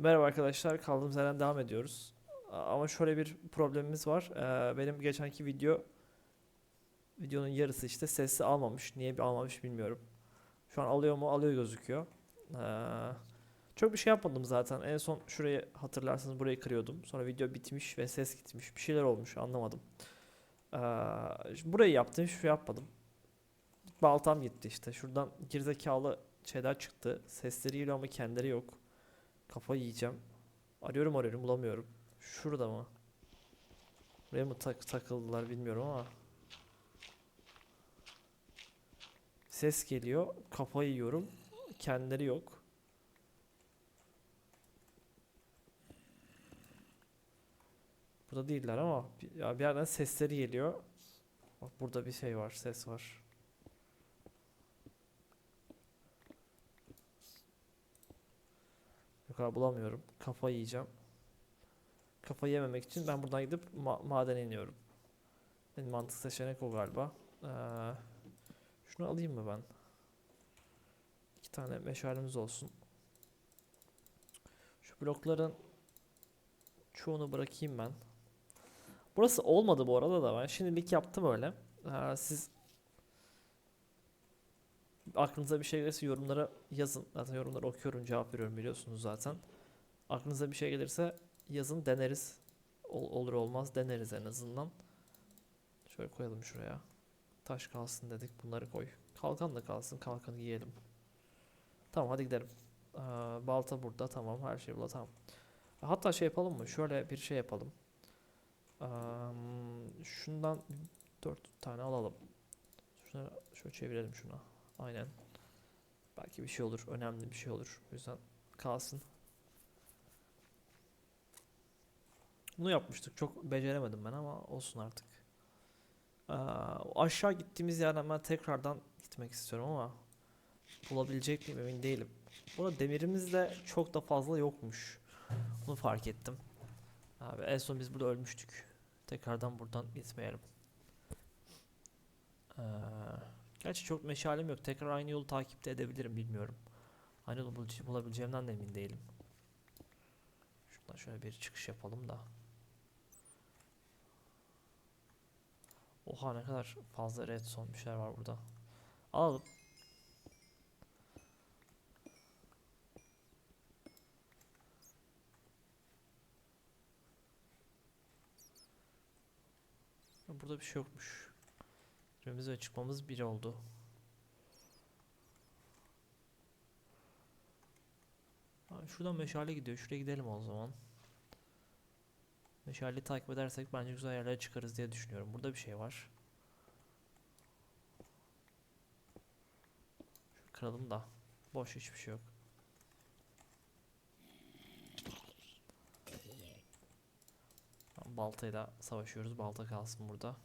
Merhaba arkadaşlar, kaldığımız yerden devam ediyoruz. Ama şöyle bir problemimiz var. Ee, benim geçenki video, videonun yarısı işte sesli almamış. Niye bir almamış bilmiyorum. Şu an alıyor mu? Alıyor gözüküyor. Ee, çok bir şey yapmadım zaten. En son şurayı hatırlarsanız burayı kırıyordum. Sonra video bitmiş ve ses gitmiş. Bir şeyler olmuş, anlamadım. Ee, burayı yaptım, hiçbir şey yapmadım. Baltam gitti işte. Şuradan gerizekalı şeyler çıktı. Sesleri geliyor ama kendileri yok. Kafayı yiyeceğim. Arıyorum arıyorum bulamıyorum. Şurada mı? Buraya mı tak takıldılar bilmiyorum ama. Ses geliyor. Kafayı yiyorum. Kendileri yok. Burada değiller ama ya bir yerden sesleri geliyor. Bak burada bir şey var, ses var. Abi bulamıyorum. Kafayı yiyeceğim. Kafayı yememek için ben buradan gidip ma- madene iniyorum. En mantıklı seçenek o galiba. Ee, şunu alayım mı ben? İki tane meşalemiz olsun. Şu blokların çoğunu bırakayım ben. Burası olmadı bu arada da ben şimdilik yaptım öyle. Ee, siz aklınıza bir şey gelirse yorumlara yazın. Zaten yorumları okuyorum, cevap veriyorum biliyorsunuz zaten. Aklınıza bir şey gelirse yazın deneriz. Ol- olur olmaz deneriz en azından. Şöyle koyalım şuraya. Taş kalsın dedik bunları koy. Kalkan da kalsın kalkanı giyelim. Tamam hadi gidelim. Ee, balta burada tamam her şey burada tamam. Hatta şey yapalım mı? Şöyle bir şey yapalım. Ee, şundan dört tane alalım. Şuna, şöyle çevirelim şuna. Aynen. Belki bir şey olur. Önemli bir şey olur. O yüzden kalsın. Bunu yapmıştık. Çok beceremedim ben ama olsun artık. Ee, aşağı gittiğimiz yerden ben tekrardan gitmek istiyorum ama bulabilecek miyim emin değilim. Burada demirimiz de çok da fazla yokmuş. Bunu fark ettim. Abi en son biz burada ölmüştük. Tekrardan buradan gitmeyelim. Ee, gerçi çok meşalem yok. Tekrar aynı yolu takip de edebilirim bilmiyorum. Aynı yolu bulabilece- bulabileceğimden de emin değilim. Şuradan şöyle bir çıkış yapalım da. Oha ne kadar fazla redstone bir şeyler var burada. Alalım. Burada bir şey yokmuş. Girmemiz ve çıkmamız bir oldu. Abi şuradan meşale gidiyor. Şuraya gidelim o zaman. Meşaleyi takip edersek bence güzel yerlere çıkarız diye düşünüyorum. Burada bir şey var. Şu kıralım da. Boş hiçbir şey yok. Baltayla savaşıyoruz. Balta kalsın burada.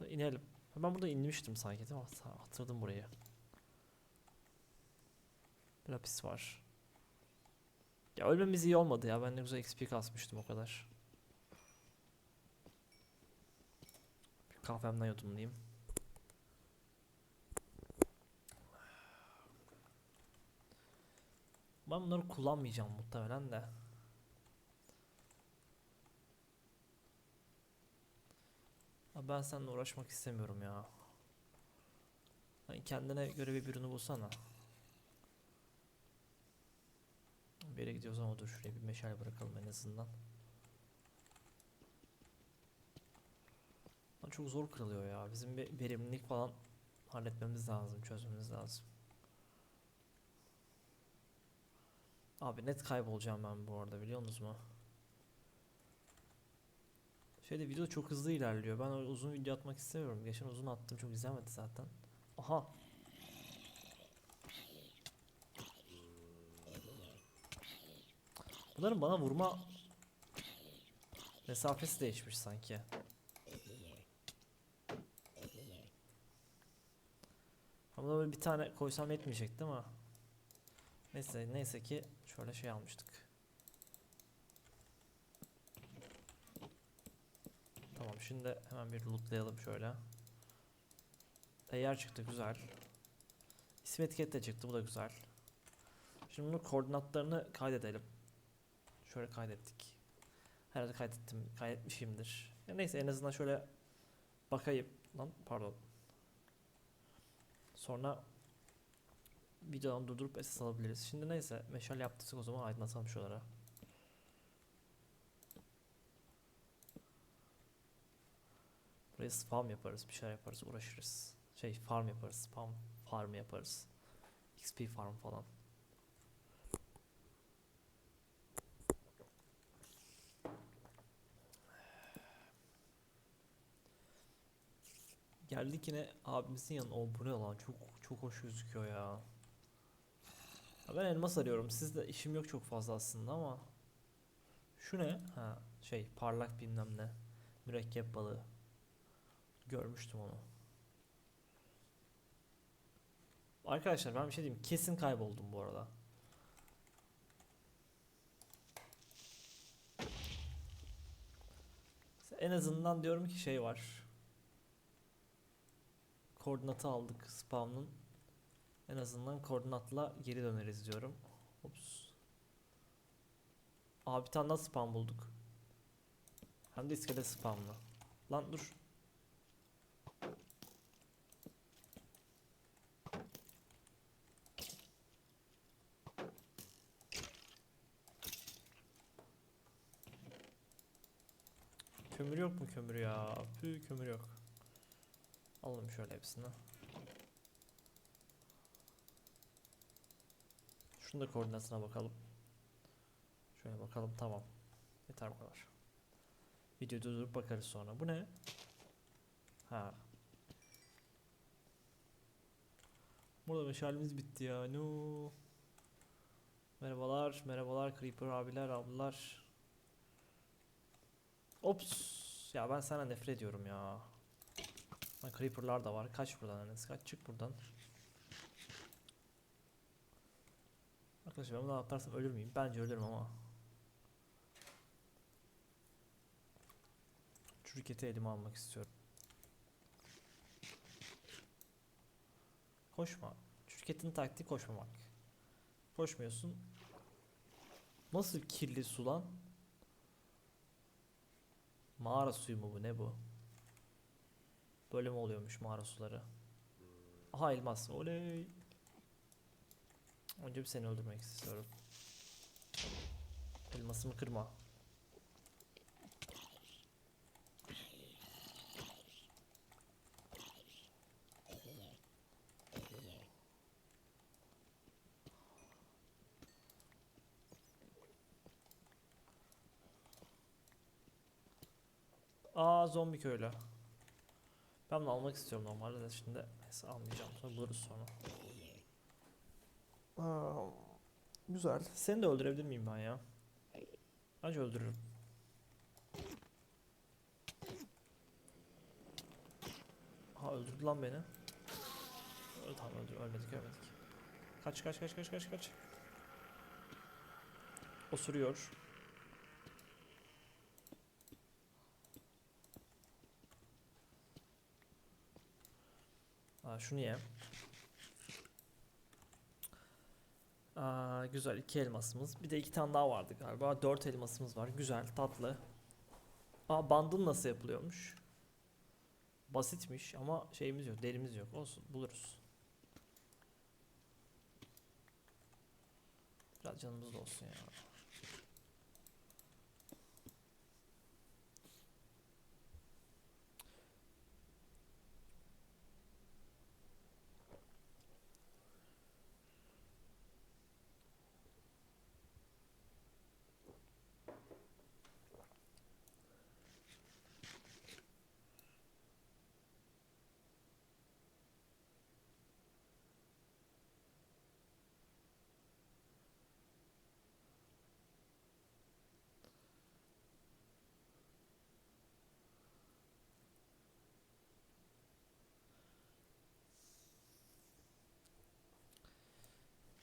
Burada inelim. Ben burada inmiştim sanki değil mi? Hat- Hatırladım burayı. Bir hapis var. Ya ölmemiz iyi olmadı ya. Ben ne güzel XP kasmıştım o kadar. Bir kahvemden yudumlayayım. Ben bunları kullanmayacağım muhtemelen de. Abi ben seninle uğraşmak istemiyorum ya. Hani kendine göre bir ürünü bulsana. Bir yere gidiyoruz ama dur şuraya bir meşale bırakalım en azından. Lan çok zor kırılıyor ya. Bizim bir verimlilik falan halletmemiz lazım, çözmemiz lazım. Abi net kaybolacağım ben bu arada biliyor musunuz mu? Şeyde video çok hızlı ilerliyor. Ben uzun video atmak istemiyorum. Geçen uzun attım çok izlenmedi zaten. Aha. Bunların bana vurma mesafesi değişmiş sanki. Ama böyle bir tane koysam yetmeyecekti ama. Neyse neyse ki şöyle şey almıştık. Tamam şimdi hemen bir lootlayalım şöyle. Eğer çıktı güzel. İsim etiket de çıktı bu da güzel. Şimdi bunun koordinatlarını kaydedelim. Şöyle kaydettik. Herhalde kaydettim, kaydetmişimdir. Ya neyse en azından şöyle bakayım. Lan pardon. Sonra videodan durdurup esas alabiliriz. Şimdi neyse meşale yaptıysak o zaman aydınlatalım şuralara. Buraya spam yaparız, bir şeyler yaparız, uğraşırız. Şey farm yaparız, spam farm yaparız. XP farm falan. Geldik yine abimizin yanına. O bu ne lan? Çok çok hoş gözüküyor ya. Ya ben elmas arıyorum. Sizde işim yok çok fazla aslında ama. Şu ne? Ha şey parlak bilmem ne. Mürekkep balığı. Görmüştüm onu. Arkadaşlar ben bir şey diyeyim. Kesin kayboldum bu arada. En azından diyorum ki şey var. Koordinatı aldık spawn'un. En azından koordinatla geri döneriz diyorum. Ops. Abi bir tane daha spawn bulduk. Hem de iskelet spawn'la. Lan dur. Kömür yok mu kömür ya? Pü kömür yok. Alalım şöyle hepsini. Şunu da koordinatına bakalım. Şöyle bakalım tamam. Yeter bu kadar. Videoyu durdurup bakarız sonra. Bu ne? Ha. Burada meşalemiz bitti ya. No. Merhabalar, merhabalar Creeper abiler, ablalar. Ops. Ya ben sana nefret ediyorum ya. Lan creeper'lar da var. Kaç buradan Enes. Kaç çık buradan. Arkadaşlar ben bunu atlarsam ölür müyüm? Bence ölürüm ama. Çürüketi elime almak istiyorum. Koşma. Çürüketin taktiği koşmamak. Koşmuyorsun. Nasıl kirli su lan? Mağara suyu mu bu ne bu? Böyle mi oluyormuş mağara suları? Aha elmas. Oley. Önce bir seni öldürmek istiyorum. Elmasımı kırma. Aa zombi köylü. Ben bunu almak istiyorum normalde de şimdi neyse almayacağım sonra buluruz sonra. Aa, güzel. Seni de öldürebilir miyim ben ya? Bence öldürürüm. Ha öldürdü lan beni. Ö- Tamam öldür ölmedik ölmedik. Kaç kaç kaç kaç kaç kaç. Osuruyor. Şunu ye. Aa, güzel iki elmasımız. Bir de iki tane daha vardı galiba. Dört elmasımız var. Güzel, tatlı. Aa, bundle nasıl yapılıyormuş? Basitmiş ama şeyimiz yok, derimiz yok. Olsun, buluruz. Biraz canımız da olsun ya.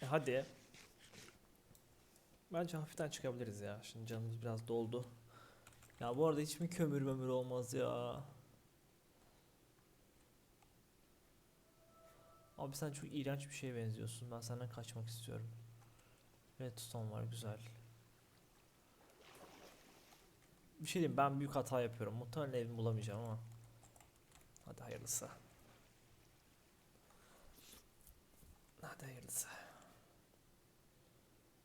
Hadi. Bence hafiften çıkabiliriz ya. Şimdi canımız biraz doldu. Ya bu arada hiç mi kömür mömür olmaz ya? Abi sen çok iğrenç bir şeye benziyorsun. Ben senden kaçmak istiyorum. Redstone var güzel. Bir şey diyeyim ben büyük hata yapıyorum. Muhtemelen evimi bulamayacağım ama. Hadi hayırlısı. Hadi hayırlısı.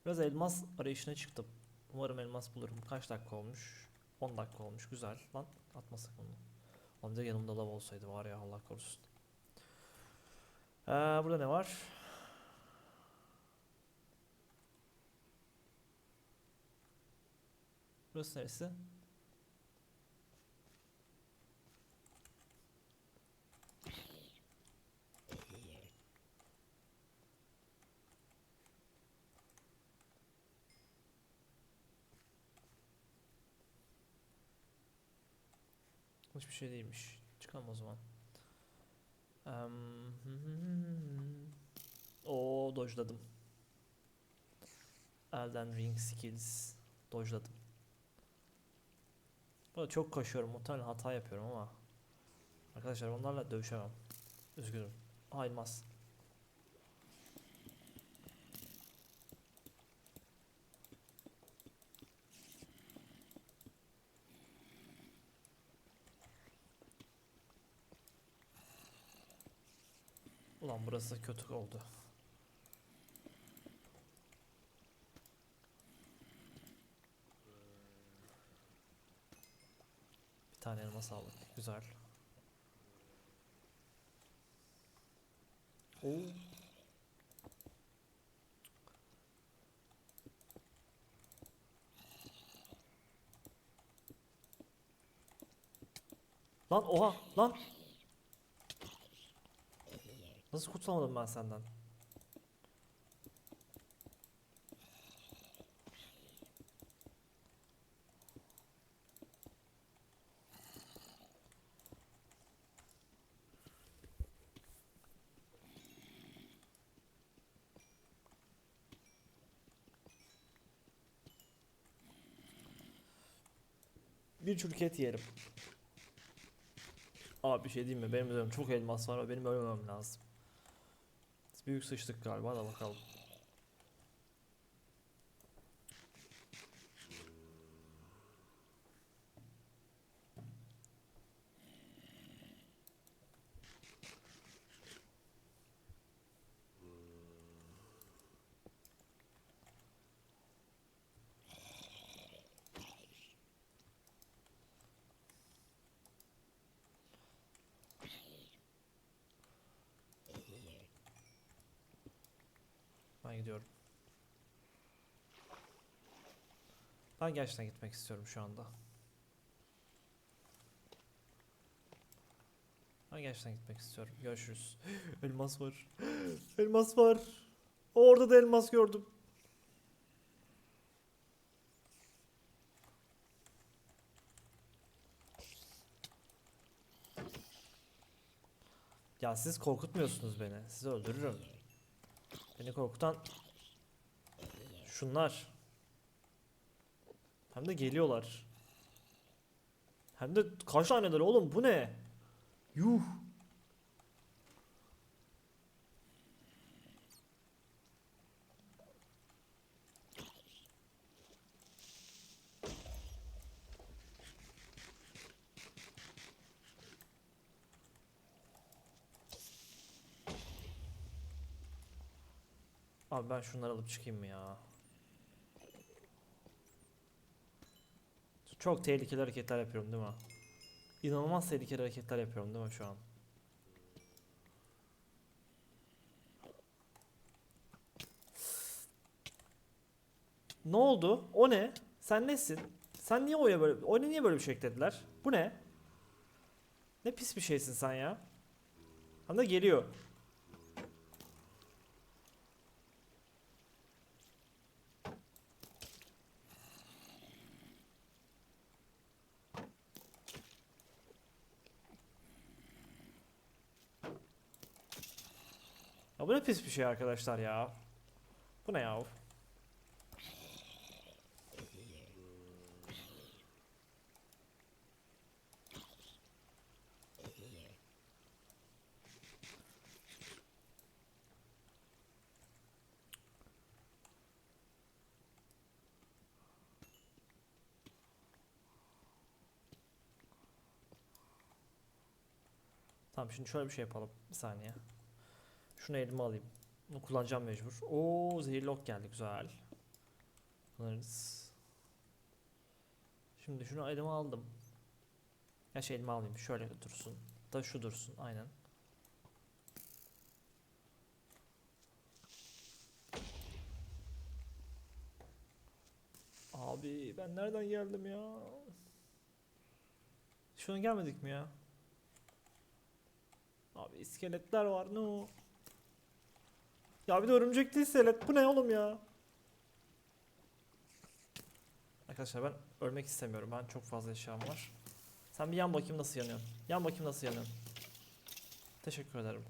Biraz elmas arayışına çıktım. Umarım elmas bulurum. Kaç dakika olmuş? 10 dakika olmuş. Güzel. Lan atmasak bir de yanımda lav olsaydı var ya Allah korusun. Ee, burada ne var? Burası neresi? Hiçbir şey değilmiş. Çıkalım o zaman. Em, O dojladım. Elden Ring skills dojladım. Burada çok koşuyorum. Muhtemelen hata yapıyorum ama. Arkadaşlar onlarla dövüşemem. Üzgünüm. Aa elmas. Ulan burası kötü oldu. Bir tane elmas aldık. Güzel. Oo. Lan oha lan. Nasıl kurtulamadım ben senden? Bir çürük et yiyelim. Abi bir şey diyeyim mi? Benim üzerim çok elmas var ve benim ölmemem lazım. Büyük sıçtık galiba da bakalım. Ben gidiyorum. Ben gerçekten gitmek istiyorum şu anda. Ben gerçekten gitmek istiyorum. Görüşürüz. elmas var. elmas var. Orada da elmas gördüm. Ya siz korkutmuyorsunuz beni. Sizi öldürürüm. Beni korkutan şunlar. Hem de geliyorlar. Hem de kaç taneler oğlum bu ne? Yuh. Abi ben şunları alıp çıkayım mı ya? Çok tehlikeli hareketler yapıyorum değil mi? İnanılmaz tehlikeli hareketler yapıyorum değil mi şu an? Ne oldu? O ne? Sen nesin? Sen niye oya böyle o niye böyle bir şey eklediler? Bu ne? Ne pis bir şeysin sen ya. Hem de geliyor. Ya bu ne pis bir şey arkadaşlar ya. Bu ne ya? Tamam şimdi şöyle bir şey yapalım. Bir saniye. Şunu elime alayım. Bunu kullanacağım mecbur. Oo zehirli ok geldi güzel. Kullanırız. Şimdi şunu elime aldım. Ya şey elime alayım. Şöyle dursun. Da şu dursun. Aynen. Abi ben nereden geldim ya? Şuna gelmedik mi ya? Abi iskeletler var ne o? Ya bir de örümcekli iskelet bu ne oğlum ya? Arkadaşlar ben ölmek istemiyorum. Ben çok fazla eşyam var. Sen bir yan bakayım nasıl yanıyorsun. Yan bakayım nasıl yanıyorsun. Teşekkür ederim.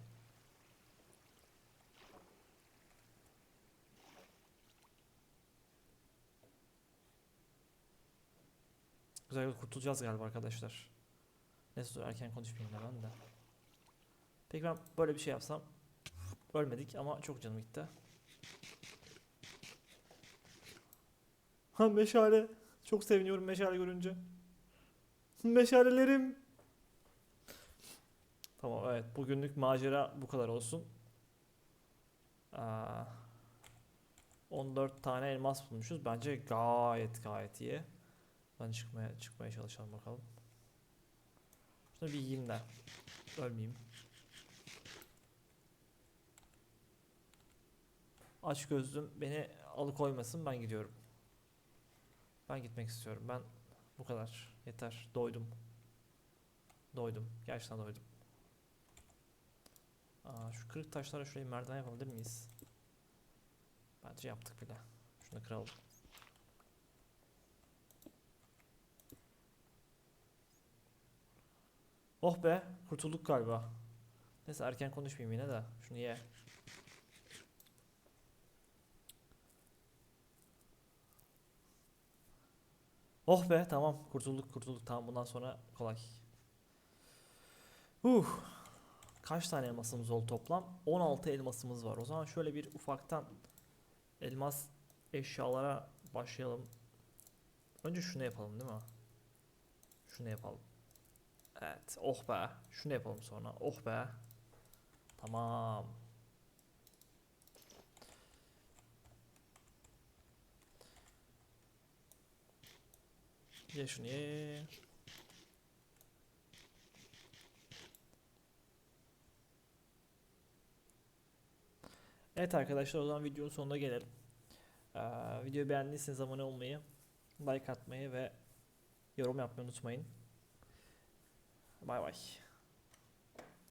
Güzel kurtulacağız galiba arkadaşlar. Neyse erken konuşmayayım da ben de. Peki ben böyle bir şey yapsam ölmedik ama çok canım gitti. Ha meşale. Çok seviniyorum meşale görünce. Meşalelerim. Tamam evet bugünlük macera bu kadar olsun. Aa, 14 tane elmas bulmuşuz. Bence gayet gayet iyi. Ben çıkmaya çıkmaya çalışalım bakalım. Şunu bir yiyeyim de ölmeyeyim. Aç gözlüm beni alıkoymasın ben gidiyorum. Ben gitmek istiyorum. Ben bu kadar. Yeter. Doydum. Doydum. Gerçekten doydum. Aa, şu kırık taşlara şurayı merdiven yapabilir miyiz? Bence yaptık bile. Şunu kıralım. Oh be, kurtulduk galiba. Neyse erken konuşmayayım yine de. Şunu ye. Oh be, tamam. Kurtulduk, kurtulduk. Tamam, bundan sonra kolay. Uh. Kaç tane elmasımız oldu toplam? 16 elmasımız var. O zaman şöyle bir ufaktan elmas eşyalara başlayalım. Önce şunu yapalım değil mi? Şunu yapalım. Evet. Oh be. Şunu yapalım sonra. Oh be. Tamam. Ye şunu ye. Evet arkadaşlar o zaman videonun sonuna gelelim. Ee, videoyu beğendiyseniz abone olmayı, like atmayı ve yorum yapmayı unutmayın. Bay bay.